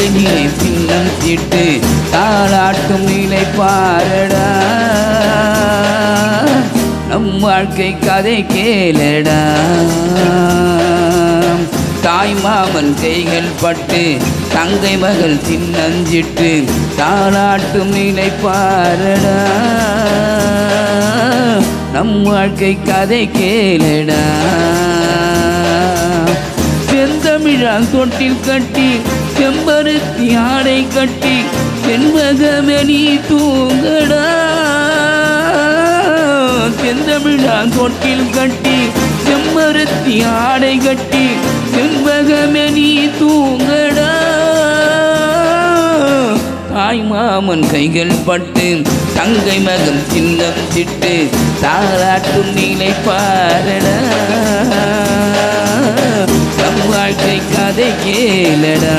வாழ்க்கை சின்னம் சிட்டு தாளாட்டும் நிலை பாரடா. நம் வாழ்க்கை கதை கேளடா. தாய் மாமன் கைகள் பட்டு தங்கை மகள் சின்னஞ்சிட்டு தாளாட்டும் நிலை பாரடா. நம் வாழ்க்கை கதை கேளடா. செந்தமிழால் தொட்டில் கட்டி செம்ப செம்பருத்தி ஆடை கட்டி செண்பகமெனி தூங்கடா. செந்தமிழா தொட்டில் கட்டி செம்பருத்தி ஆடை கட்டி செண்பகமெனி தூங்கடா. தாய் மாமன் கைகள் பட்டு தங்கை மகன் சின்னம் சிட்டு தாராட்டும் நீலை பாரடா. நம் வாழ்க்கை கதை கேளடா.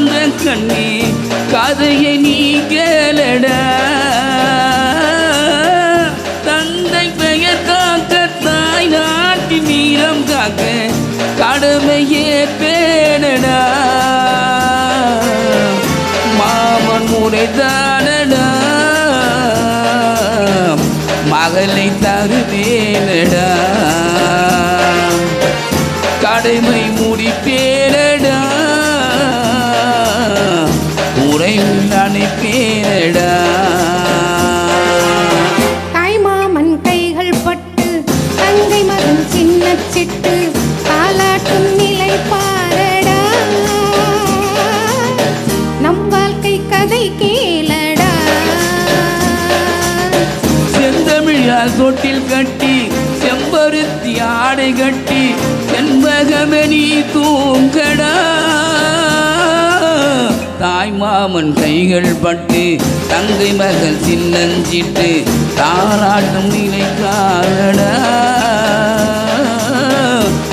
வந்த கண்ணே கதையை நீ கேளட. தந்தை பெயர் காக்க தாய் நாட்டின் நீளம் காக்க கடமையே பேணடா. மாமன் முறைதானடா மகளை தருவேனடா. கடமை முடிப்பே ஆடை கட்டி செண்பகமணி தூங்கடா. தாய் மாமன் கைகள் பட்டு தங்கை மகள் சின்னஞ்சிட்டு தாராட்டும் நிலை காலடா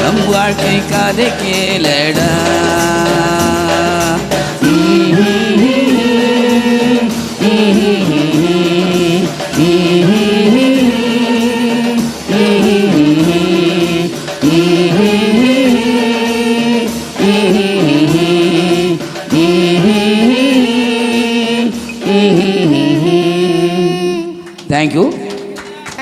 நம் வாழ்க்கை கதை கேளடா. Thank you.